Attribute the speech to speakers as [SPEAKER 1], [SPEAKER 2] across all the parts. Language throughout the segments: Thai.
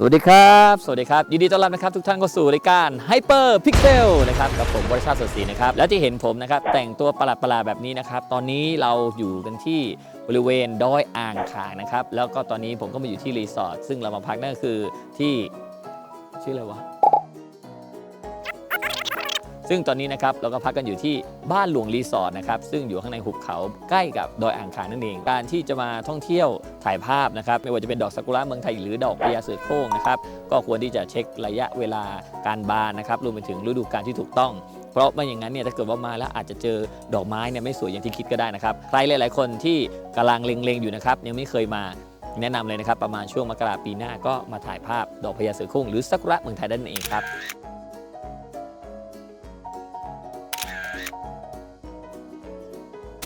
[SPEAKER 1] สวัสดีครับ สวัสดีครับยินดีต้อนรับนะครับทุกท่านเข้าสู่รายการ Hyper Pixel นะครับกับผมบริษัทสดศรีนะครับและที่เห็นผมนะครับแต่งตัวประหลาดๆแบบนี้นะครับตอนนี้เราอยู่กันที่บริเวณดอยอ่างขางนะครับแล้วก็ตอนนี้ผมก็มาอยู่ที่รีสอร์ทซึ่งเรามาพักนั่นก็คือที่ชื่ออะไรวะ ซึ่งตอนนี้นะครับเราก็พักกันอยู่ที่บ้านหลวงรีสอร์ทนะครับซึ่งอยู่ข้างในหุบเขาใกล้กับดอยอ่างขางนั่นเอง การที่จะมาท่องเที่ยวถ่ายภาพนะครับไม่ว่าจะเป็นดอกซากุระเมืองไทยหรือดอกพญาเสือโคร่งนะครับก็ควรที่จะเช็คระยะเวลาการบานนะครับรวมไปถึงฤดูกาลที่ถูกต้อง เพราะไม่อย่างนั้นเนี่ยถ้าเกิดว่ามาแล้วอาจจะเจอดอกไม้เนี่ยไม่สวยอย่างที่คิดก็ได้นะครับใครหลาย ๆ คนที่กำลังเล็งๆอยู่นะครับยังไม่เคยมาแนะนำเลยนะครับประมาณช่วงมกราปีหน้าก็มาถ่ายภาพดอกพญาเสือโคร่งหรือซากุระเมืองไทยด้นั่นเองครับ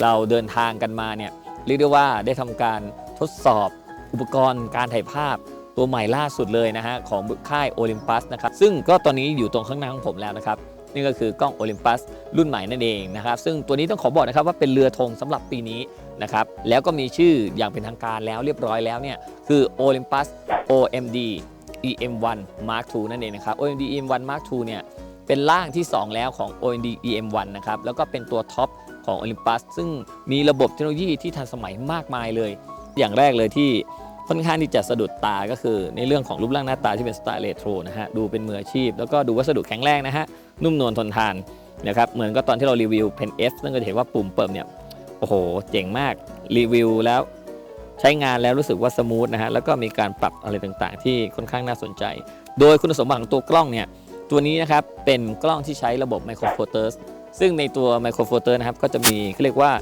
[SPEAKER 1] เราเดินทางกันมาเนี่ยเรียกได้ว่าได้ทำการทดสอบอุปกรณ์การถ่ายภาพตัวใหม่ล่าสุดเลยนะฮะของค่ายโอลิมปัสนะครับซึ่งก็ตอนนี้อยู่ตรงข้างหน้าของผมแล้วนะครับนี่ก็คือกล้องโอลิมปัสรุ่นใหม่นั่นเองนะครับซึ่งตัวนี้ต้องขอบอกนะครับว่าเป็นเรือธงสำหรับปีนี้นะครับแล้วก็มีชื่ออย่างเป็นทางการแล้วเรียบร้อยแล้วเนี่ยคือ Olympus OMD EM1 Mark II นั่นเองนะครับ OMD EM1 Mark II เนี่ยเป็นร่างที่ 2 แล้วของ OMD EM1 นะครับแล้วก็เป็นตัวท็อป ของ Olympus ซึ่งมีระบบเทคโนโลยีที่ทันสมัยมากมายเลย อย่างแรกเลยที่ค่อนข้างที่จะสะดุดตาก็คือ ในเรื่องของรูปร่างหน้าตาที่เป็นสไตล์เรโทรนะฮะดูเป็นมืออาชีพ แล้วก็ดูวัสดุแข็งแรงนะฮะนุ่มนวลทนทานนะครับเหมือนก็ตอนที่เรารีวิวเพน F นั่นก็จะเห็นว่าปุ่มเปิดเนี่ยโอ้โห เจ๋งมากรีวิวแล้วใช้งานแล้วรู้สึกว่าสมูทนะฮะแล้วก็มีการปรับอะไรต่างๆ ที่ค่อนข้างน่าสนใจ โดยคุณสมบัติของตัวกล้องเนี่ยตัวนี้นะครับเป็นกล้องที่ใช้ระบบ Micro Four Thirds ซึ่งในตัว Micro Four Thirds นะครับก็จะมีเขาเรียกว่า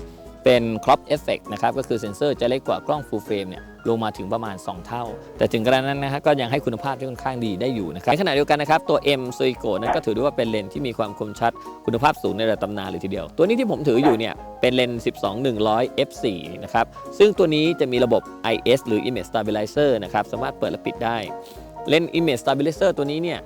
[SPEAKER 1] เป็น crop effect นะครับก็คือเซนเซอร์จะเล็กกว่ากล้อง full frame เนี่ยลงมาถึงประมาณ 2 เท่า แต่ถึงกระนั้นนะฮะก็ยังให้คุณภาพที่ค่อนข้างดีได้อยู่นะครับในขณะเดียวกันนะครับตัว M s u i k o นั้นก็ถือได้ว่าเป็นเลนส์ที่มีความคมชัด คุณภาพสูงในระดับตำนานเลยทีเดียว ตัวนี้ที่ผมถืออยู่เนี่ยเป็นเลนส์12-100 f4 นะครับซึ่งตัวนี้จะมีระบบ IS หรือ Image Stabilizer นะครับสามารถเปิดและปิดได้เลนส์ Image Stabilizer ตัวนี้เนี่ย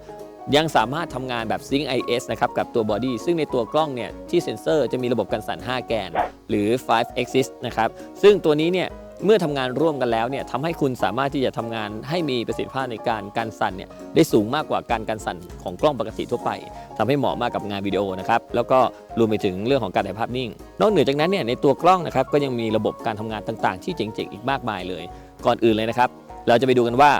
[SPEAKER 1] ยังสามารถทำงานแบบ Sync IS นะครับกับตัวบอดี้ซึ่งในตัวกล้องเนี่ยที่เซ็นเซอร์จะมีระบบกันสั่น 5 แกน หรือ 5 axis นะครับซึ่งตัวนี้เนี่ยเมื่อทำงานร่วมกันแล้วเนี่ยทำให้คุณสามารถที่จะทำงานให้มีประสิทธิภาพในการการสั่นเนี่ยได้สูงมากกว่าการการสั่นของกล้องปกติทั่วไปทำให้เหมาะมากกับงานวิดีโอนะครับแล้วก็รวมไปถึงเรื่องของการถ่ายภาพนิ่ง นอกเหนือจากนั้นเนี่ยในตัวกล้องนะครับก็ยังมีระบบการทำงานต่างๆ ที่เจ๋งๆอีกมากมายเลย ก่อนอื่นเลยนะครับ เราจะไปดูกันว่า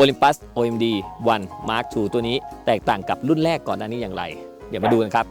[SPEAKER 1] Olympus OMD 1 Mark II ตัวนี้แตกต่างกับรุ่นแรกก่อนหน้านี้อย่างไร เดี๋ยวมาดูกันครับ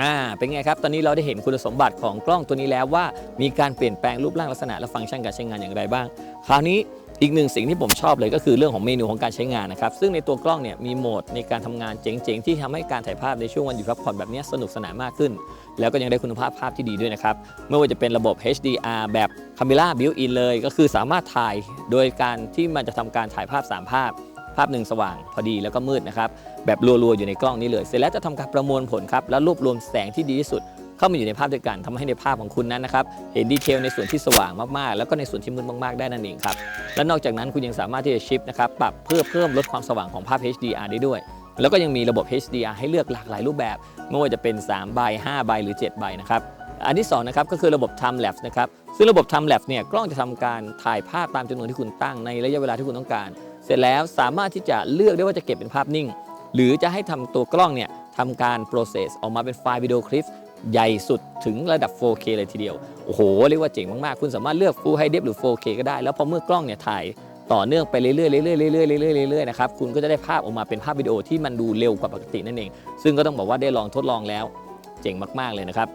[SPEAKER 1] อ่าเป็นไงครับ ตอนนี้เราได้เห็นคุณสมบัติของกล้องตัวนี้แล้วว่ามีการเปลี่ยนแปลงรูปร่างลักษณะและฟังก์ชันการใช้งานอย่างไรบ้าง คราวนี้ อีกหนึ่งสิ่งที่ผมชอบเลยก็คือเรื่องของเมนูของการใช้งานนะครับ ซึ่งในตัวกล้องเนี่ยมีโหมดในการทำงานเจ๋งๆ ที่ทำให้การถ่ายภาพในช่วงวันหยุดพักผ่อนแบบนี้สนุกสนานมากขึ้น แล้วก็ยังได้คุณภาพภาพที่ดีด้วยนะครับ ไม่ว่าจะเป็นระบบ HDR แบบ Camera Built-in เลย ก็คือสามารถถ่ายโดยการที่มันจะทำการถ่ายภาพ 3 ภาพ ภาพหนึ่งสว่างพอดีแล้วก็มืดนะครับแบบรัวๆอยู่ในกล้องนี้เลย เสร็จแล้วจะทำการประมวลผลครับแล้วรวบรวมแสงที่ดีที่สุด เข้ามาอยู่ในภาพด้วยกันทำให้ในภาพของคุณนั้นนะครับเห็นดีเทลในส่วนที่สว่างมากๆ แล้วก็ในส่วนที่มืดมากๆได้นั่นเองครับและนอกจากนั้นคุณยังสามารถที่จะชิปนะครับปรับเพื่อเพิ่มลดความสว่างของภาพ HDR ได้ด้วยแล้วก็ยังมีระบบ HDR ให้เลือกหลากหลายรูปแบบ ไม่ว่าจะเป็น3ใบ5ใบหรือ7ใบนะครับ อันที่2นะครับก็คือระบบ Time Lapse นะครับ ซึ่งระบบ Time Lapse เนี่ยกล้องจะทำการถ่ายภาพตามจำนวนที่คุณตั้งในระยะเวลาที่คุณต้องการ เสร็จแล้วสามารถที่จะเลือกได้ว่าจะเก็บเป็นภาพนิ่ง หรือจะให้ทำตัวกล้องเนี่ยทำการ process ออกมาเป็นไฟล์วิดีโอคลิป ใหญ่สุดถึงระดับ 4K เลยทีเดียว โอ้โห เรียกว่าเจ๋งมาก ๆ คุณสามารถเลือก Full High Def หรือ 4K ก็ได้ แล้วพอเมื่อกล้องเนี่ยถ่ายต่อเนื่องไปเรื่อยๆเรื่อยๆเรื่อยๆเรื่อยๆเรื่อยๆนะครับ คุณก็จะได้ภาพออกมาเป็นภาพวิดีโอที่มันดูเร็วกว่าปกตินั่นเอง ซึ่งก็ต้องบอกว่าได้ลองทดลองแล้ว เจ๋งมาก ๆ เลยนะครับ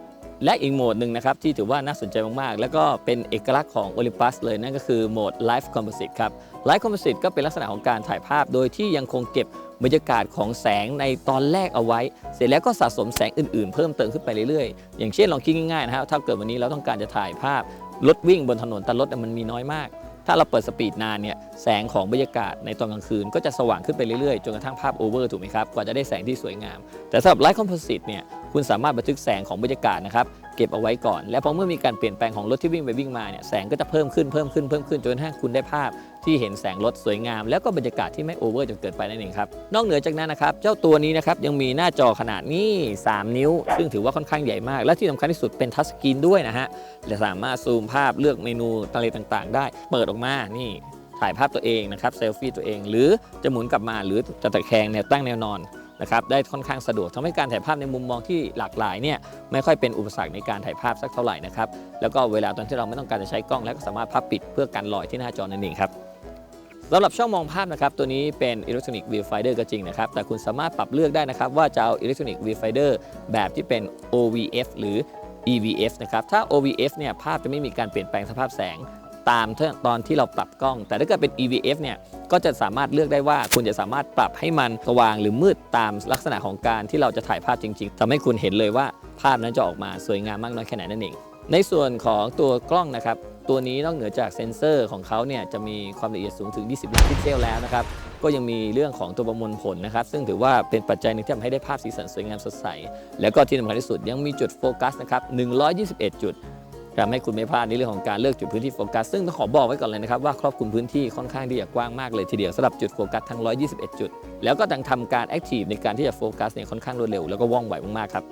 [SPEAKER 1] และอีกโหมดหนึ่งนะครับที่ถือว่าน่าสนใจมาก ๆ แล้วก็เป็นเอกลักษณ์ของ Olympus เลยนั่นก็คือโหมด Live Composite ครับ Live Composite ก็เป็นลักษณะของการถ่ายภาพโดยที่ยังคงเก็บ บรรยากาศของแสงในตอนแรกเอาไว้ เสร็จแล้วก็สะสมแสงอื่นๆ เพิ่มเติมขึ้นไปเรื่อยๆ อย่างเช่นลองคิดง่ายๆนะครับถ้าเกิดวันนี้เราต้องการจะถ่ายภาพรถวิ่งบนถนนแต่รถมันมีน้อยมาก ถ้าเราเปิดสปีดนานเนี่ยแสงของบรรยากาศในตอนกลางคืนก็จะสว่างขึ้นไปเรื่อยๆ จนกระทั่งภาพโอเวอร์ถูกไหมครับกว่าจะได้แสงที่สวยงาม แต่สำหรับไลท์คอมโพสิตเนี่ยคุณสามารถบันทึกแสงของบรรยากาศนะครับ เก็บเอาไว้ก่อน แล้วพอเมื่อมีการเปลี่ยนแปลงของรถที่วิ่งไปวิ่งมาเนี่ยแสงก็จะเพิ่มขึ้นเพิ่มขึ้นเพิ่มขึ้นจนกระทั่งคุณได้ภาพที่เห็นแสงรถสวยงาม แล้วก็บรรยากาศที่ไม่โอเวอร์จนเกินไปนั่นเองครับนอกเหนือจากนั้นนะครับเจ้าตัวนี้นะครับยังมีหน้าจอขนาดนี้ 3 นิ้ว ซึ่งถือว่าค่อนข้างใหญ่มาก และที่สำคัญที่สุดเป็นทัชสกรีนด้วยนะฮะและสามารถซูมภาพเลือกเมนูอะไรต่างๆ ได้ เปิดออกมานี่ถ่ายภาพตัวเองนะครับเซลฟี่ตัวเอง หรือจะหมุนกลับมาหรือจะตะแคงแนวตั้งแนวนอน นะครับได้ค่อนข้างสะดวกทำให้การถ่ายภาพในมุมมองที่หลากหลายเนี่ยไม่ค่อยเป็นอุปสรรคในการถ่ายภาพสักเท่าไหร่นะครับแล้วก็เวลาตอนที่เราไม่ต้องการจะใช้กล้อง แล้วก็สามารถพับปิดเพื่อกันรอยที่หน้าจอนั่นเองครับสำหรับช่องมองภาพนะครับตัวนี้เป็น Electronic Viewfinder ก็จริงนะครับ แต่คุณสามารถปรับเลือกได้นะครับ ว่าจะเอา Electronic Viewfinder แบบที่เป็น OVF หรือ EVF นะครับ ถ้า OVF เนี่ยภาพจะไม่มีการเปลี่ยนแปลงสภาพแสง ตามตอนที่เราปรับกล้อง แต่ถ้าเกิดเป็น EVF เนี่ยก็จะสามารถเลือกได้ว่าคุณจะสามารถปรับให้มันสว่างหรือมืดตามลักษณะของการที่เราจะถ่ายภาพจริง ๆทำให้คุณเห็นเลยว่าภาพนั้นจะออกมาสวยงามมากน้อยแค่ไหนนั่นเอง ในส่วนของตัวกล้องนะครับ ตัวนี้นอกเหนือจากเซ็นเซอร์ของเขาเนี่ยจะมีความละเอียดสูงถึง 20 ล้านพิกเซลแล้วนะครับก็ยังมีเรื่องของตัวประมวลผลนะครับ ซึ่งถือว่าเป็นปัจจัยหนึ่งที่ทำให้ได้ภาพสีสันสวยงามสดใส แล้วก็ที่สำคัญที่สุดยังมีจุดโฟกัสนะครับ 121 จุด ทำให้คุณไม่พลาดในเรื่องของการเลือกจุดพื้นที่โฟกัส ซึ่งต้องขอบอกไว้ก่อนเลยนะครับว่าครอบคลุมพื้นที่ค่อนข้างที่จะกว้างมากเลยทีเดียวสำหรับจุดโฟกัสทั้ง 121 จุด แล้วก็ต้องทำการแอคทีฟในการที่จะโฟกัสเนี่ยค่อนข้างรวดเร็วแล้วก็ว่องไวมากๆครับ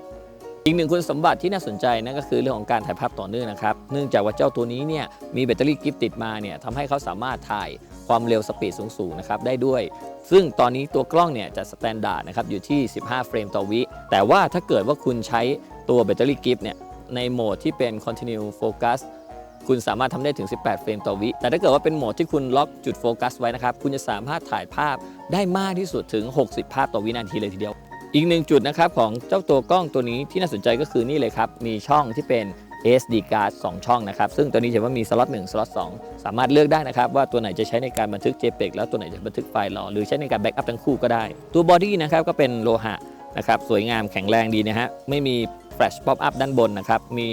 [SPEAKER 1] อีกหนึ่งคุณสมบัติที่น่าสนใจนั่นก็คือเรื่องของการถ่ายภาพต่อเนื่องนะครับ เนื่องจากว่าเจ้าตัวนี้เนี่ยมีแบตเตอรี่กิฟต์ติดมาเนี่ยทำให้เขาสามารถถ่ายความเร็วสปีดสูงๆนะครับได้ด้วย ซึ่งตอนนี้ตัวกล้องเนี่ยจะสแตนดาร์ดนะครับอยู่ที่ 15 เฟรมต่อวิ แต่ว่าถ้าเกิดว่าคุณใช้ตัวแบตเตอรี่กิฟต์เนี่ย ในโหมดที่เป็น continue focus คุณสามารถทำได้ถึง 18 เฟรมต่อวิ แต่ถ้าเกิดว่าเป็นโหมดที่คุณล็อกจุดโฟกัสไว้นะครับ คุณจะสามารถถ่ายภาพได้มากที่สุดถึง 60 ภาพต่อวินาทีเลยทีเดียว อีกหนึ่งจุดนะครับของเจ้าตัวกล้องตัวนี้ที่น่าสนใจก็คือนี่เลยครับ มีช่องที่เป็น SD card 2 ช่องนะครับ ซึ่งตัวนี้จะว่ามีสล็อต1สล็อต2สามารถเลือกได้นะครับว่าตัวไหนจะใช้ในการบันทึก JPEG แล้วตัวไหนจะบันทึกไฟล์รอหรือใช้ในการแบ็กอัพทั้งคู่ก็ได้ ตัวบอดี้นะครับก็เป็นโลหะนะครับสวยงามแข็งแรงดีนะฮะไม่มี แฟลชป๊อปอัพด้านบนนะครับ มี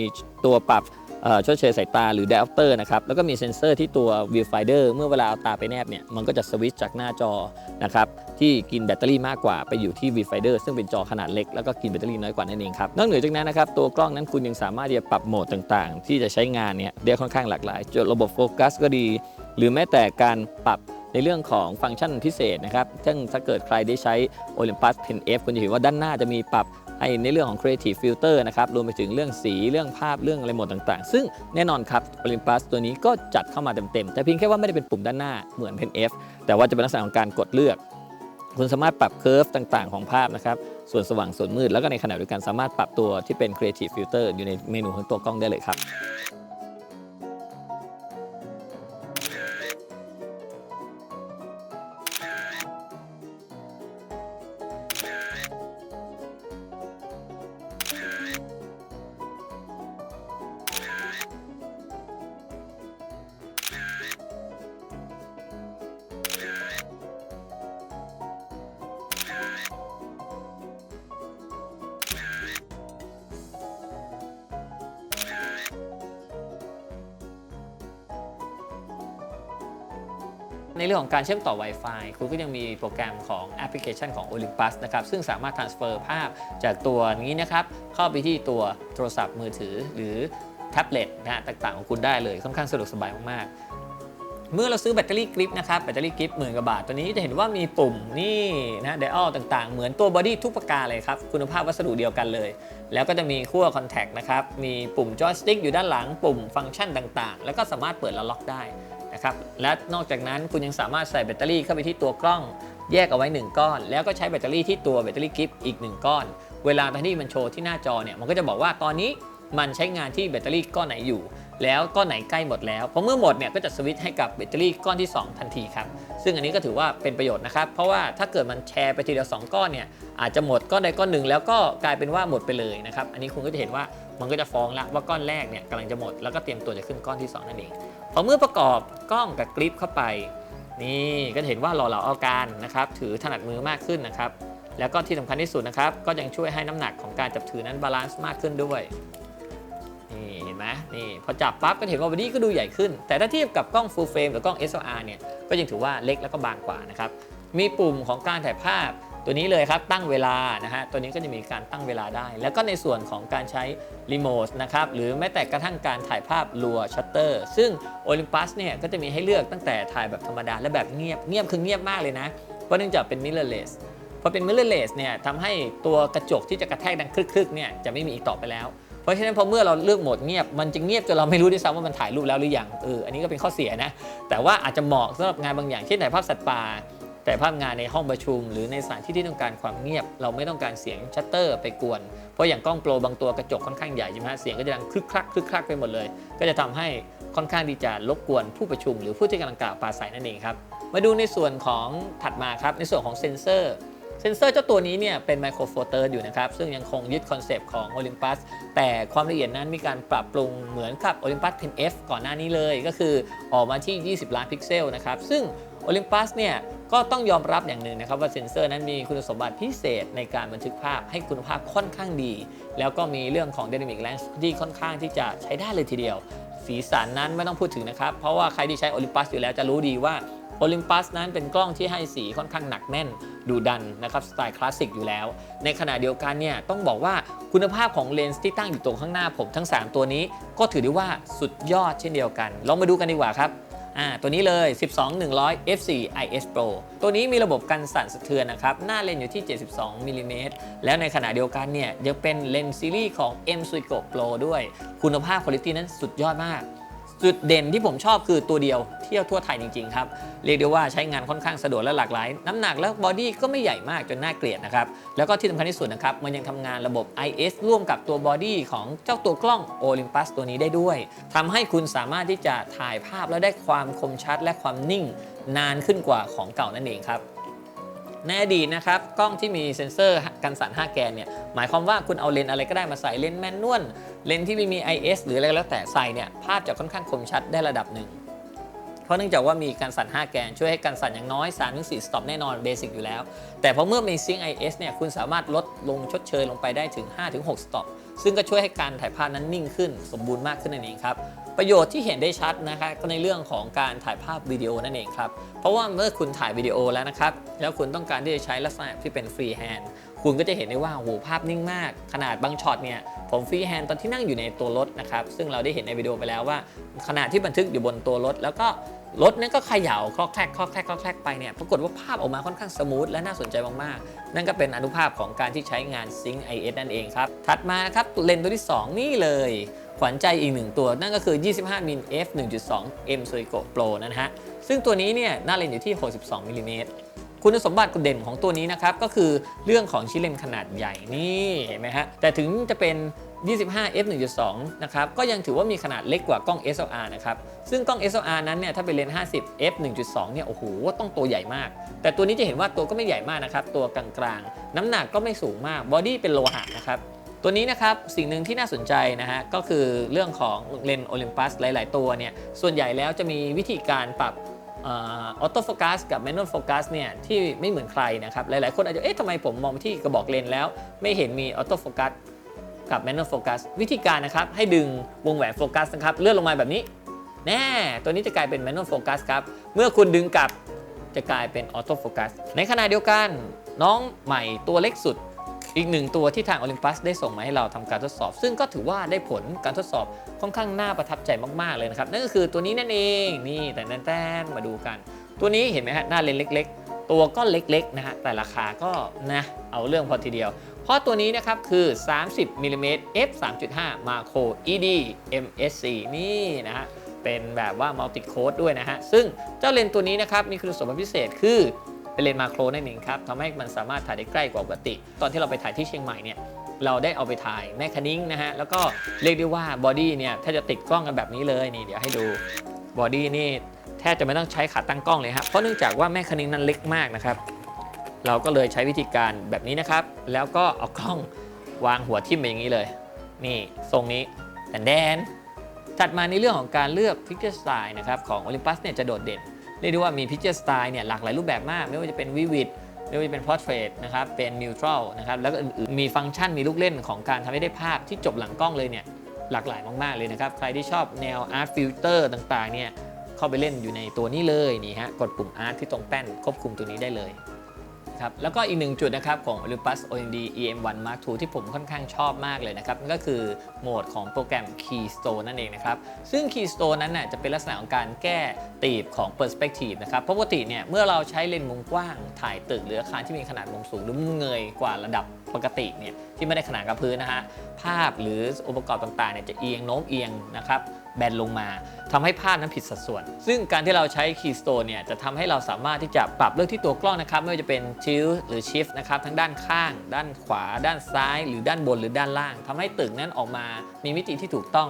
[SPEAKER 1] ตัวปรับเอ่อชดเชยสายตาหรือ diopter นะครับ แล้วก็มีเซ็นเซอร์ที่ตัว viewfinder เมื่อเวลาเอาตาไปแนบเนี่ย มันก็จะสวิตช์จากหน้าจอนะครับที่กินแบตเตอรี่มากกว่าไปอยู่ที่ viewfinder ซึ่งเป็นจอขนาดเล็ก แล้วก็กินแบตเตอรี่น้อยกว่านั่นเองครับ นอกเหนือจากนั้นนะครับ ตัวกล้องนั้นคุณยังสามารถที่จะปรับโหมดต่างๆ ที่จะใช้งานเนี่ยได้ค่อนข้างหลากหลายจนระบบโฟกัสก็ดี หรือแม้แต่การปรับในเรื่องของฟังก์ชันพิเศษนะครับซึ่งถ้าเกิดใครได้ใช้ Olympus Pen F คุณจะเห็นว่าด้านหน้าจะมีปรับ ให้ในเรื่องของ Creative Filter นะครับรวมไปถึงเรื่องสีเรื่องภาพเรื่องอะไรหมดต่างๆ ซึ่งแน่นอนครับ Olympus ตัวนี้ก็จัดเข้ามาเต็มๆ แต่เพียงแค่ว่าไม่ได้เป็นปุ่มด้านหน้าเหมือน Pen F แต่ว่าจะเป็นลักษณะของการกดเลือก คุณสามารถปรับเคอร์ฟต่างๆ ของภาพนะครับส่วนสว่างส่วนมืดแล้วก็ในขณะเดียวกันสามารถปรับตัวที่เป็น Creative Filter อยู่ในเมนูของตัวกล้องได้เลยครับ ในเรื่องของการเชื่อมต่อ Wi-Fi คุณก็ยังมีโปรแกรมของแอปพลิเคชันของ Olympus นะครับซึ่งสามารถ transfer ภาพจากตัวนี้นะครับเข้าไปที่ตัวโทรศัพท์มือถือ หรือแท็บเล็ตนะต่างๆของคุณได้เลยค่อนข้างสะดวกสบายมากเมื่อเราซื้อแบตเตอรี่กริปนะครับแบตเตอรี่กริปหมื่นกว่าบาท ตัวนี้จะเห็นว่ามีปุ่มนี่นะไดออลต่างๆ เหมือนตัวบอดี้ทุกประการเลยครับ คุณภาพวัสดุเดียวกันเลย แล้วก็จะมีขั้วคอนแทคนะครับ มีปุ่มจอยสติ๊กอยู่ด้านหลังปุ่มฟังก์ชันต่างๆ แล้วก็สามารถเปิดและล็อกได้ นะครับและนอกจากนั้นคุณยังสามารถใส่แบตเตอรี่เข้าไปที่ตัวกล้อง แยกเอาไว้ 1 ก้อน แล้วก็ใช้แบตเตอรี่ที่ตัวแบตเตอรี่กิฟต์อีก 1 ก้อน เวลาตอนที่มันโชว์ที่หน้าจอเนี่ยมันก็จะบอกว่าตอนนี้มันใช้งานที่แบตเตอรี่ก้อนไหนอยู่ แล้วก้อนไหนใกล้หมดแล้วพอเมื่อหมดเนี่ยก็จะสวิตช์ให้กับแบตเตอรี่ก้อนที่ 2 ทันทีครับ ซึ่งอันนี้ก็ถือว่าเป็นประโยชน์นะครับ เพราะว่าถ้าเกิดมันแชร์ไปทีเดียวสองก้อนเนี่ยอาจจะหมดก้อนใดก้อนหนึ่งแล้วก็กลายเป็นว่าหมดไปเลยนะครับ อันนี้คุณก็จะเห็นว่า มันก็จะฟ้องละว่าก้อนแรกเนี่ยกำลังจะหมด แล้วก็เตรียมตัวจะขึ้นก้อนที่สองนั่นเองพอเมื่อประกอบกล้องกับกริปเข้าไป นี่ก็จะเห็นว่าหล่อเหลาเอาการนะครับถือถนัดมือมากขึ้นนะครับแล้วก็ที่สำคัญที่สุดนะครับ ก็ยังช่วยให้น้ำหนักของการจับถือนั้นบาลานซ์มากขึ้นด้วย นี่เห็นไหมนี่พอจับปั๊บก็เห็นว่าบอดี้ก็ดูใหญ่ขึ้น แต่ถ้าเทียบกับกล้อง full frame หรือกล้อง SLR เนี่ย ก็ยังถือว่าเล็กแล้วก็บางกว่านะครับ มีปุ่มของการถ่ายภาพ ตัวนี้เลยครับตั้งเวลานะฮะตัวนี้ก็จะมีการตั้งเวลาได้ แล้วก็ในส่วนของการใช้รีโมทนะครับหรือแม้แต่กระทั่งการถ่ายภาพรัวชัตเตอร์ซึ่ง Olympus เนี่ยก็จะมีให้เลือกตั้งแต่ถ่ายแบบธรรมดาและแบบเงียบเงียบคือเงียบมากเลยนะ เพราะเนื่องจากเป็น mirrorless พอเป็น mirrorless เนี่ยทำให้ตัวกระจกที่จะกระแทกดังคลึกๆเนี่ยจะไม่มีอีกต่อไปแล้วเพราะฉะนั้นพอเมื่อเราเลือกโหมดเงียบมันจะเงียบจนเราไม่รู้ด้วยซ้ำว่ามันถ่ายรูปแล้วหรือยังเอออันนี้ก็เป็นข้อเสียนะ แต่ว่าอาจจะเหมาะสำหรับงานบางอย่างเช่นถ่ายภาพสัตว์ป่า ถ่ภาพงานในห้องประชุม หรือในสถานที่ที่ต้องการความเงียบ เราไม่ต้องการเสียงชัตเตอร์ไปกวน เพราะอย่างกล้องโปรบางตัวกระจกค่อนข้างใหญ่ใช่ไหมฮะเสียงก็จะดังคลึกคลักคลึกคลักไปหมดเลย ก็จะทำให้ค่อนข้างที่จะรบกวนผู้ประชุม หรือผู้ที่กำลังกล่าวปราศัยนั่นเองครับมาดูในส่วนของถัดมาครับในส่วนของเซนเซอร์เซนเซอร์เจ้าตัวนี้เนี่ยเป็นไมโครโฟเตอร์อยู่นะครับ ซึ่งยังคงยึดคอนเซปต์ของ Olympus แต่ความละเอียดนั้นมีการปรับปรุงเหมือนกับ Olympus 10F ก่อนหน้านี้เลยก็คือออกมาที่ 20 ล้านพิกเซลนะครับ ซึ่ง Olympus เนี่ยก็ต้องยอมรับอย่างหนึ่งนะครับว่าเซนเซอร์นั้นมีคุณสมบัติพิเศษในการบันทึกภาพให้คุณภาพค่อนข้างดี แล้วก็มีเรื่องของ Dynamic Range ที่ค่อนข้างที่จะใช้ได้เลยทีเดียว สีสันนั้นไม่ต้องพูดถึงนะครับ เพราะว่าใครที่ใช้ Olympus อยู่แล้วจะรู้ดีว่า Olympus นั้นเป็นกล้องที่ให้สีค่อนข้างหนักแน่น ดูดันนะครับสไตล์คลาสสิกอยู่แล้ว ในขณะเดียวกันเนี่ยต้องบอกว่าคุณภาพของเลนส์ที่ตั้งอยู่ตรงข้างหน้าผมทั้ง 3 ตัวนี้ ก็ถือได้ว่าสุดยอดเช่นเดียวกัน ลองมาดูกันดีกว่าครับ อ่าตัวนี้เลย 12 100 f4 IS Pro ตัวนี้มีระบบกันสั่นสะเทือนนะครับ หน้าเลนอยู่ที่ 72มิลลิเมตรแล้วในขณะเดียวกันเนี่ยยังเป็นเลนส์ซีรีส์ของ M Suico Pro ด้วย คุณภาพคุณภาพนั้นสุดยอดมาก จุดเด่นที่ผมชอบคือตัวเดียวเที่ยวทั่วไทยจริงๆครับ เรียกได้ว่าใช้งานค่อนข้างสะดวกและหลากหลาย น้ำหนักและบอดี้ก็ไม่ใหญ่มากจนน่าเกลียดนะครับ แล้วก็ที่สำคัญที่สุดนะครับ มันยังทำงานระบบ IS ร่วมกับตัวบอดี้ของเจ้าตัวกล้อง Olympus ตัวนี้ได้ด้วยทำให้คุณสามารถที่จะถ่ายภาพแล้วได้ความคมชัดและความนิ่ง นานขึ้นกว่าของเก่านั่นเองครับ ในอดีตนะครับกล้องที่มีเซ็นเซอร์กันสั่น5แกนเนี่ยหมายความว่าคุณเอาเลนส์อะไรก็ได้มาใส่เลนส์แมนนวลเลนส์ที่ไม่มี IS หรืออะไรก็แล้วแต่ใส่เนี่ยภาพจะค่อนข้างคมชัดได้ระดับหนึ่งเพราะเนื่องจากว่ามีการสั่น 5 แกน ช่วยให้การสั่นอย่างน้อย 3-4 สต็อปแน่นอนเบสิกอยู่แล้ว แต่พอเมื่อมีซิง IS เนี่ยคุณสามารถลดลงชดเชยลงไปได้ถึง 5-6 สต็อป ซึ่งก็ช่วยให้การถ่ายภาพนั้นนิ่งขึ้น สมบูรณ์มากขึ้นนั่นเองครับ ประโยชน์ที่เห็นได้ชัดนะคะก็ในเรื่องของการถ่ายภาพวิดีโอนั่นเองครับ เพราะว่าเมื่อคุณถ่ายวิดีโอแล้วนะครับ แล้วคุณต้องการที่จะใช้ลักษณะที่เป็นฟรีแฮนด์คุณก็จะเห็นได้ว่าโอ้โหภาพนิ่งมาก ขนาดบางช็อตเนี่ยผมฟรีแฮนด์ตอนที่นั่งอยู่ในตัวรถนะครับ ซึ่งเราได้เห็นในวิดีโอไปแล้วว่าขณะที่บันทึกอยู่บนตัวรถ แล้วก็ รถนั้นก็เขย่าคลอกแคลกคลอกแคลกคลอกแคลกไปเนี่ยปรากฏว่าภาพออกมาค่อนข้างสมูทและน่าสนใจมากๆ นั่นก็เป็นอนุภาพของการที่ใช้งาน Sync IS นั่นเองครับ ถัดมาครับเลนส์ตัวที่ 2 นี่เลย ขวัญใจอีกหนึ่งตัว นั่นก็คือ 25 มิล f 1.2 m s u i c o Pro นะฮะ ซึ่งตัวนี้เนี่ยหน้าเลนส์อยู่ที่ 62 มิลลิเมตรคุณสมบัติเด่นของตัวนี้นะครับก็คือเรื่องของชิ้นเลนส์ขนาดใหญ่นี่เห็นไหมฮะแต่ถึงจะเป็น 25 f 1.2นะครับก็ยังถือว่ามีขนาดเล็กกว่ากล้อง SLR นะครับซึ่งกล้อง SLR นั้นเนี่ยถ้าเป็นเลนส์50 f 1.2เนี่ยโอ้โหต้องตัวใหญ่มาก แต่ตัวนี้จะเห็นว่าตัวก็ไม่ใหญ่มากนะครับตัวกลางๆ น้ำหนักก็ไม่สูงมากบอดี้เป็นโลหะนะครับตัวนี้นะครับสิ่งหนึ่งที่น่าสนใจนะฮะก็คือเรื่องของเลนส์โอลิมปัสหลาย ๆ ตัวเนี่ยส่วนใหญ่แล้วจะมีวิธีการปรับออโต้โฟกัสกับแมนนวลโฟกัสเนี่ยที่ไม่เหมือนใครนะครับ หลาย ๆ คนอาจจะเอ๊ะทำไมผมมองไปที่กระบอกเลนแล้ว ไม่เห็นมีออโต้โฟกัส กับแมนนวลโฟกัสวิธีการนะครับให้ดึงวงแหวนโฟกัสนะครับเลื่อนลงมาแบบนี้ แน่ตัวนี้จะกลายเป็นแมนนวลโฟกัสครับ เมื่อคุณดึงกลับจะกลายเป็นออโต้โฟกัสในขณะเดียวกันน้องใหม่ตัวเล็กสุด อีกหนึ่งตัวที่ทาง Olympus ได้ส่งมาให้เราทำการทดสอบ ซึ่งก็ถือว่าได้ผลการทดสอบค่อนข้างน่าประทับใจมากๆเลยนะครับ นั่นก็คือตัวนี้นั่นเองนี่แต่แต้นมาดูกัน ตัวนี้เห็นไหมฮะหน้าเลนเล็ก ๆ ตัวก็เล็กๆนะฮะแต่ราคาก็นะเอาเรื่องพอทีเดียว เพราะตัวนี้นะครับคือ 30มิลลิเมตร f 3.5 macro ed msc นี่นะฮะเป็นแบบว่า multi code ด้วยนะฮะ ซึ่งเจ้าเลนส์ตัวนี้นะครับมีคุณสมบัติพิเศษคือเป็นเลนส์มาโครนั่นเองครับทำให้มันสามารถถ่ายได้ใกล้กว่าปกติ ตอนที่เราไปถ่ายที่เชียงใหม่เนี่ยเราได้เอาไปถ่ายแม่คณิ้งนะฮะ แล้วก็เรียกได้ว่าบอดี้เนี่ยถ้าจะติดกล้องกันแบบนี้เลยนี่เดี๋ยวให้ดูบอดี้นี่แทบจะไม่ต้องใช้ขาตั้งกล้องเลยครับเพราะเนื่องจากว่าแม่คณิ้งนั้นเล็กมากนะครับ เราก็เลยใช้วิธีการแบบนี้นะครับ แล้วก็เอากล้องวางหัวทิ่มไปอย่างนี้เลย นี่ทรงนี้แต่แดน ถัดมาในเรื่องของการเลือก Picture Style นะครับของ Olympus เนี่ยจะโดดเด่น เรียกได้ว่ามี Picture Style เนี่ยหลากหลายรูปแบบมาก ไม่ว่าจะเป็น Vivid ไม่ว่าจะเป็น Portrait นะครับเป็น Neutral นะครับแล้วก็อื่นๆมีฟังก์ชันมีลูกเล่นของการทำให้ได้ภาพที่จบหลังกล้องเลยเนี่ยหลากหลายมากๆเลยนะครับ ใครที่ชอบแนว Art Filter ต่างๆเนี่ยเข้าไปเล่นอยู่ในตัวนี้เลยนี่ฮะกดปุ่ม Art ที่ตรงแป้นควบคุมตัวนี้ได้เลย ครับ แล้วก็อีกหนึ่งจุดนะครับของ Olympus OMD EM1 Mark II ที่ผมค่อนข้างชอบมากเลยนะครับนั่นก็คือโหมดของโปรแกรม Keystone นั่นเองนะครับ ซึ่ง Keystone นั้นน่ะจะเป็นลักษณะของการแก้ตีบของ Perspective นะครับเพราะปกติเนี่ยเมื่อเราใช้เลนส์มุมกว้างถ่ายตึกหรืออาคารที่มีขนาดมุมสูงหรือมุมเงยกว่าระดับปกติเนี่ยที่ไม่ได้ขนาดกับพื้นนะฮะภาพหรือองค์ประกอบต่างๆเนี่ยจะเอียงโน้มเอียงนะครับ แบนลงมาทำให้ภาพนั้นผิดสัดส่วน ซึ่งการที่เราใช้ Keystone เนี่ยจะทำให้เราสามารถที่จะปรับเลือกที่ตัวกล้องนะครับ ไม่ว่าจะเป็น Tilt หรือ Shift นะครับทั้งด้านข้าง ด้านขวา ด้านซ้าย หรือด้านบนหรือด้านล่างทำให้ตึกนั้นออกมามีมิติที่ถูกต้อง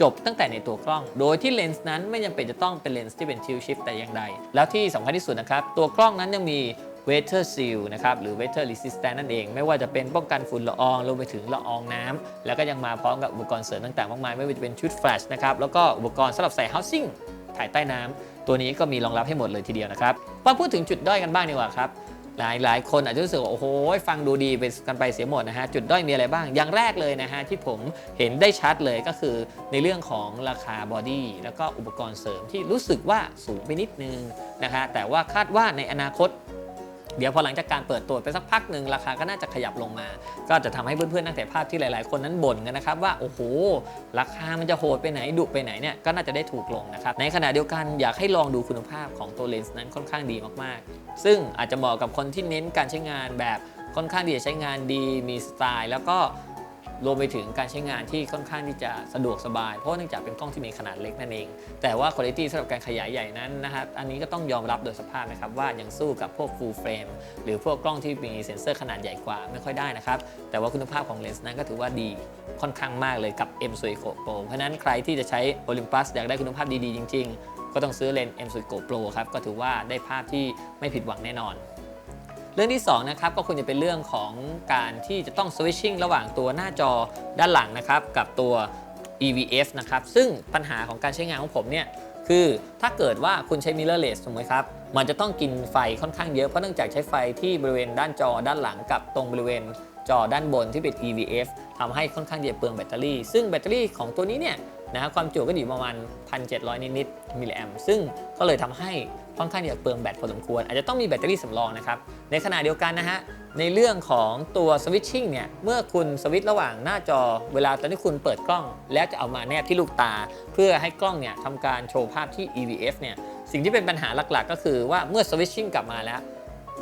[SPEAKER 1] จบตั้งแต่ในตัวกล้อง โดยที่เลนส์นั้นไม่จำเป็นจะต้องเป็นเลนส์ที่เป็น tilt shift แต่อย่างใด แล้วที่สำคัญที่สุดนะครับ ตัวกล้องนั้นยังมี water seal นะครับหรือ water resistant นั่นเอง ไม่ว่าจะเป็นป้องกันฝุ่นละอองรวมไปถึงละอองน้ำแล้วก็ยังมาพร้อมกับอุปกรณ์เสริมต่างๆมากมาย ไม่ว่าจะเป็นชุดแฟลชนะครับแล้วก็อุปกรณ์สำหรับใส่ housing ถ่ายใต้น้ำตัวนี้ก็มีรองรับให้หมดเลยทีเดียวนะครับมาพูดถึงจุดด้อยกันบ้างดีกว่าครับหลายหลายคนอาจจะรู้สึกว่าโอ้โหฟังดูดีไปกันไปเสียหมดนะฮะ จุดด้อยมีอะไรบ้าง อย่างแรกเลยนะฮะ ที่ผมเห็นได้ชัดเลยก็คือในเรื่องของราคาบอดี้แล้วก็อุปกรณ์เสริมที่รู้สึกว่าสูงไปนิดนึงนะฮะ แต่ว่าคาดว่าในอนาคต เดี๋ยวพอหลังจากการเปิดตัวไปสักพักหนึ่งราคาก็น่าจะขยับลงมา ก็จะทำให้เพื่อนๆนักเตะภาพที่หลายๆ คนนั้นบ่นกันนะครับว่าโอ้โหราคามันจะโหดไปไหนดุไปไหนเนี่ยก็น่าจะได้ถูกลงนะครับในขณะเดียวกันอยากให้ลองดูคุณภาพของตัวเลนส์นั้นค่อนข้างดีมากๆ ซึ่งอาจจะเหมาะกับคนที่เน้นการใช้งานแบบค่อนข้างที่จะใช้งานดีมีสไตล์ แล้วก็ รวมไปถึงการใช้งานที่ค่อนข้างที่จะสะดวกสบาย เพราะว่าเนื่องจากเป็นกล้องที่มีขนาดเล็กนั่นเอง แต่ว่าคุณภาพสำหรับการขยายใหญ่นั้นนะครับอันนี้ก็ต้องยอมรับโดยสภาพนะครับว่ายังสู้กับพวก full frame หรือพวกกล้องที่มีเซ็นเซอร์ขนาดใหญ่กว่าไม่ค่อยได้นะครับแต่ว่าคุณภาพของเลนส์นั้นก็ถือว่าดีค่อนข้างมากเลยกับ M s u i k o Pro เพราะนั้นใครที่จะใช้ Olympus อยากได้คุณภาพดีๆจริง ๆ ก็ต้องซื้อเลนส์ M s u i k o Pro ครับก็ถือว่าได้ภาพที่ไม่ผิดหวังแน่นอน เรื่องที่2นะครับก็ควรจะเป็นเรื่องของการที่จะต้อง switching ระหว่างตัวหน้าจอด้านหลังนะครับกับตัว EVF นะครับซึ่งปัญหาของการใช้งานของผมเนี่ยคือถ้าเกิดว่าคุณใช้ mirrorless ถูกไหมครับ มันจะต้องกินไฟค่อนข้างเยอะ เพราะเนื่องจากใช้ไฟที่บริเวณด้านจอด้านหลังกับตรงบริเวณจอด้านบนที่เป็น EVF ทำให้ค่อนข้างจะเปลืองแบตเตอรี่ ซึ่งแบตเตอรี่ของตัวนี้เนี่ยนะฮะความจุก็อยู่ประมาณ 1,700 นิดๆมิลลิแอมซึ่งก็เลยทำให้ ค่อนข้างจะเปลืองแบตพอสมควร อาจจะต้องมีแบตเตอรี่สำรองนะครับ ในขณะเดียวกันนะฮะ ในเรื่องของตัวสวิตชิ่งเนี่ย เมื่อคุณสวิตช์ระหว่างหน้าจอเวลาตอนที่คุณเปิดกล้อง แล้วจะเอามาแนบที่ลูกตา เพื่อให้กล้องเนี่ยทำการโชว์ภาพที่ EVF เนี่ย สิ่งที่เป็นปัญหาหลักๆ ก็คือว่าเมื่อสวิตชิ่งกลับมาแล้ว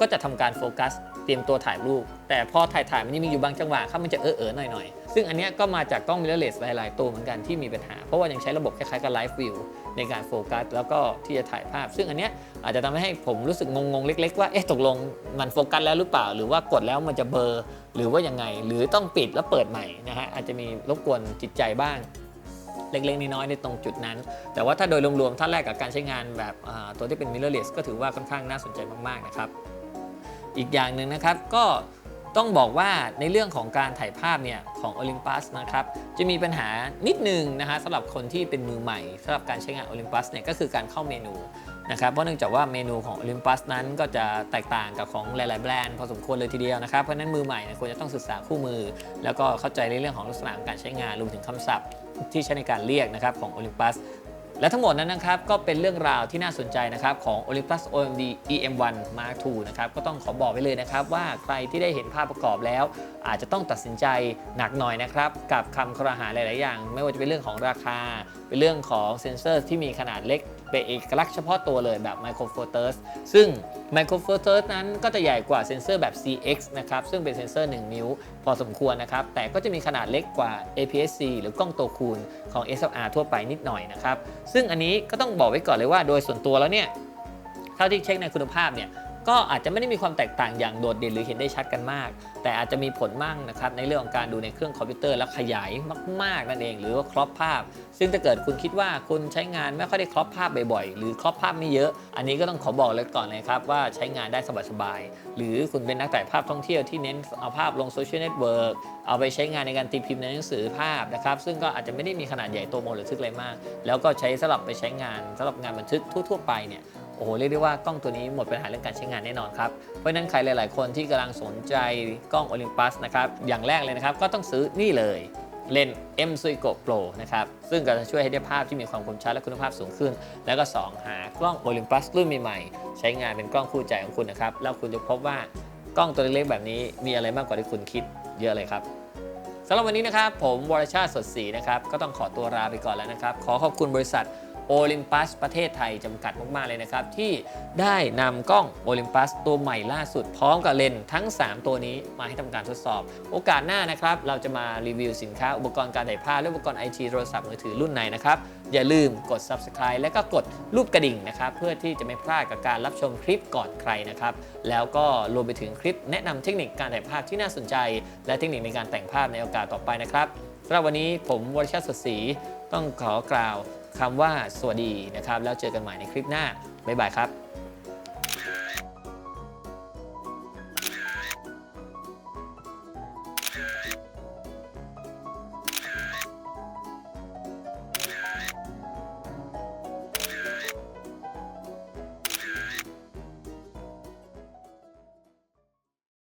[SPEAKER 1] ก็จะทำการโฟกัสเตรียมตัวถ่ายรูป แต่พอถ่ายถ่ายๆมันยังมีอยู่บางจังหวะครับมันจะเออเออหน่อยๆซึ่งอันนี้ก็มาจากกล้อง mirrorless หลาย ๆ ตัวเหมือนกันที่มีปัญหา เพราะว่ายังใช้ระบบคล้าย ๆ กับ live view ในการโฟกัสแล้วก็ที่จะถ่ายภาพ ซึ่งอันนี้อาจจะทำให้ผมรู้สึกงง ๆ เล็ก ๆ ว่าเอ๊ะตกลงมันโฟกัสแล้วหรือเปล่า หรือว่ากดแล้วมันจะเบลอหรือว่ายังไง หรือต้องปิดแล้วเปิดใหม่นะฮะอาจจะมีรบกวนจิตใจบ้างเล็ก ๆ น้อยๆในตรงจุดนั้น แต่ว่าถ้าโดยรวมๆถ้าแลกกับการใช้งานแบบตัวที่เป็น mirrorless ก็ถือว่าค่อนข้างน่าสนใจมาก ๆ นะครับ อีกอย่างหนึ่งนะครับก็ต้องบอกว่าในเรื่องของการถ่ายภาพเนี่ยของ Olympus นะครับจะมีปัญหานิดนึงนะฮะสำหรับคนที่เป็นมือใหม่สำหรับการใช้งาน Olympus เนี่ยก็คือการเข้าเมนูนะครับเพราะเนื่องจากว่าเมนูของ Olympus นั้นก็จะแตกต่างกับของหลาย ๆ แบรนด์พอสมควรเลยทีเดียวนะครับเพราะนั้นมือใหม่ควรจะต้องศึกษาคู่มือ แล้วก็เข้าใจในเรื่องของลักษณะการใช้งานรวมถึงคำศัพท์ที่ใช้ในการเรียกนะครับของ Olympus และทั้งหมดนั้นนะครับก็เป็นเรื่องราวที่น่าสนใจนะครับของ Olympus OMD EM1 Mark II นะครับก็ต้องขอบอกไว้เลยนะครับว่าใครที่ได้เห็นภาพประกอบแล้ว อาจจะต้องตัดสินใจหนักหน่อยนะครับกับคำครหาหลาย ๆ อย่าง ไม่ว่าจะเป็นเรื่องของราคา เป็นเรื่องของเซ็นเซอร์ที่มีขนาดเล็ก เป็นเอกลักษณ์เฉพาะตัวเลยแบบ Micro Four Thirds ซึ่ง Micro Four Thirds นั้นก็จะใหญ่กว่าเซ็นเซอร์แบบ CX นะครับ ซึ่งเป็นเซ็นเซอร์ 1 นิ้ว พอสมควรนะครับ แต่ก็จะมีขนาดเล็กกว่า APS-C หรือกล้องตัวคูณของ SLR ทั่วไปนิดหน่อยนะครับ ซึ่งอันนี้ก็ต้องบอกไว้ก่อนเลยว่าโดยส่วนตัวแล้วเนี่ย เท่าที่เช็คในคุณภาพเนี่ย ก็อาจจะไม่ได้มีความแตกต่างอย่างโดดเด่นหรือเห็นได้ชัดกันมาก แต่อาจจะมีผลมั่งนะครับในเรื่องของการดูในเครื่องคอมพิวเตอร์แล้วขยายมาก ๆ นั่นเอง หรือว่าครอปภาพ ซึ่งถ้าเกิดคุณคิดว่าคุณใช้งานไม่ค่อยได้ครอปภาพบ่อยๆ หรือครอปภาพไม่เยอะ อันนี้ก็ต้องขอบอกเลยก่อนเลยครับว่าใช้งานได้สบายๆหรือคุณเป็นนักถ่ายภาพท่องเที่ยวที่เน้นเอาภาพลงโซเชียลเน็ตเวิร์กเอาไปใช้งานในการตีพิมพ์ในหนังสือภาพนะครับซึ่งก็อาจจะไม่ได้มีขนาดใหญ่โตโมหรือทึกอะไรมาก แล้วก็ใช้สำหรับไปใช้งานสำหรับงานบันทึกทั่ว ๆ ไปเนี่ย โอ้โหเรียกได้ว่ากล้องตัวนี้หมดปัญหาเรื่องการใช้งานแน่นอนครับ เพราะนั้นใครหลาย ๆ คนที่กำลังสนใจกล้อง Olympus นะครับอย่างแรกเลยนะครับก็ต้องซื้อนี่เลยเลนส์ M s u i k o Pro นะครับ ซึ่งก็จะช่วยให้ได้ภาพที่มีความคมชัดและคุณภาพสูงขึ้น แล้วก็ 2 หากล้อง Olympus รุ่นใหม่ๆ ใช้งานเป็นกล้องคู่ใจของคุณนะครับ แล้วคุณจะพบว่ากล้องตัวเล็กๆแบบนี้มีอะไรมากกว่าที่คุณคิดเยอะเลยครับสำหรับวันนี้นะครับ ผมวรชาติสดศรีนะครับ ก็ต้องขอตัวลาไปก่อนแล้วนะครับ ขอขอบคุณบริษัท โอลิมปัสประเทศไทยจำกัดมาก ๆ เลยนะครับ ที่ได้นำกล้องโอลิมปัสตัวใหม่ล่าสุด พร้อมกับเลนทั้ง 3 ตัวนี้มาให้ทำการทดสอบ โอกาสหน้านะครับ เราจะมารีวิวสินค้าอุปกรณ์การถ่ายภาพและอุปกรณ์ไอทีโทรศัพท์มือถือรุ่นไหนนะครับ อย่าลืมกด subscribe และก็กดรูปกระดิ่งนะครับ เพื่อที่จะไม่พลาดกับการรับชมคลิปก่อนใครนะครับ แล้วก็รวมไปถึงคลิปแนะนำเทคนิคการถ่ายภาพที่น่าสนใจ และเทคนิคในการแต่งภาพในโอกาสต่อไปนะครับสำหรับวันนี้ผมวรชาติสดศรีต้องขอกล่าว คำว่าสวัสดีนะครับ แล้วเจอกันใหม่ในคลิปหน้าบ๊ายบายครับ